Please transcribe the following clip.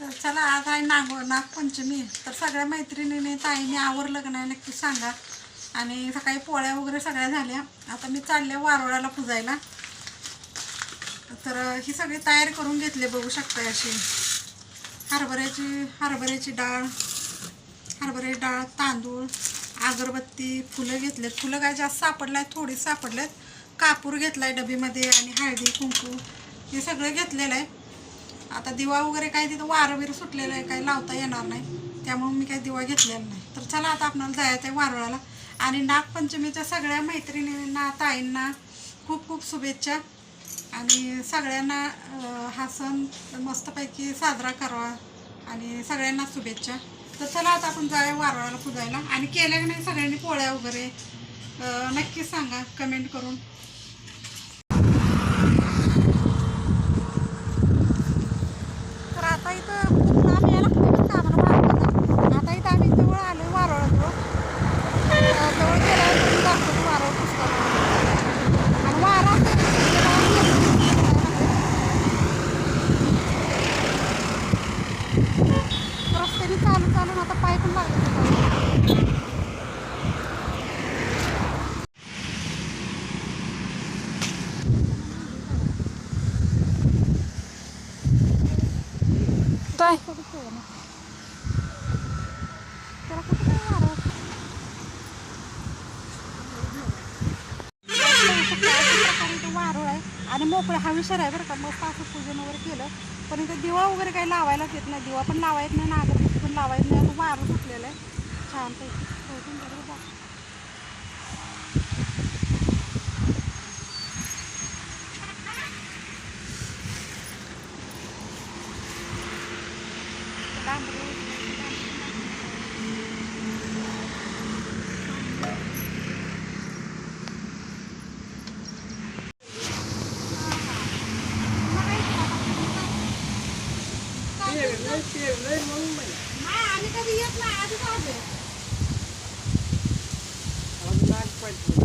तर चला आज आहे नाग नागपंचमी. तर सगळ्या मैत्रिणीने ताईने आवरलं का नाही नक्की सांगा. आणि सकाळी पोळ्या वगैरे सगळ्या झाल्या. आता मी चालले वारोळ्याला पुजायला. तर ही सगळी तयारी करून घेतली बघू शकता अशी. हरभऱ्याची हरभऱ्याची डाळ हरभऱ्याची डाळ तांदूळ अगरबत्ती फुलं घेतलेत. फुलं काय जास्त सापडले थोडी सापडलेत. कापूर घेतलाय डबीमध्ये आणि हळदी कुंकू हे सगळं घेतलेलं आहे. आता दिवा वगैरे काय तिथं वारं बिरं सुटलेलं आहे काही लावता येणार नाही. त्यामुळे मी काही दिवा घेतलेला नाही. तर चला आता आपल्याला जायचं आहे वारुळाला. आणि नागपंचमीच्या सगळ्या मैत्रिणींना ताईंना खूप खूप शुभेच्छा. आणि सगळ्यांना हा सण मस्तपैकी साजरा करावा. आणि सगळ्यांना शुभेच्छा. तर चला आता आपण जाऊया वारुळाला पुजायला. आणि केल्या की नाही सगळ्यांनी पोळ्या वगैरे नक्की सांगा कमेंट करून तर आता इथं खूप लांब यायला लागतं आम्हाला वारोळाला आता इथं आम्ही जवळ आलो वारोळाजवळ. जवळ गेल्यावर तुम्ही दाखवतो वारोळ पुस्तक. आणि वारा रस्त्याने चालू चालून आता पाय पण लागले वारोळ आहे आणि मोकळं हवेशीर आहे बरं का. मस्त असं पूजन वगैरे केलं. पण इथं दिवा वगैरे काही लावायलाच येत नाही. दिवा पण लावायत नाही ना अगरबत्ती पण लावायत नाही आता वारं सुटलेलं आहे छानपैकी शोधून हो, हो, हो. शेव लय मऊ आणि कधी येत नाही आज आज नागपंचमी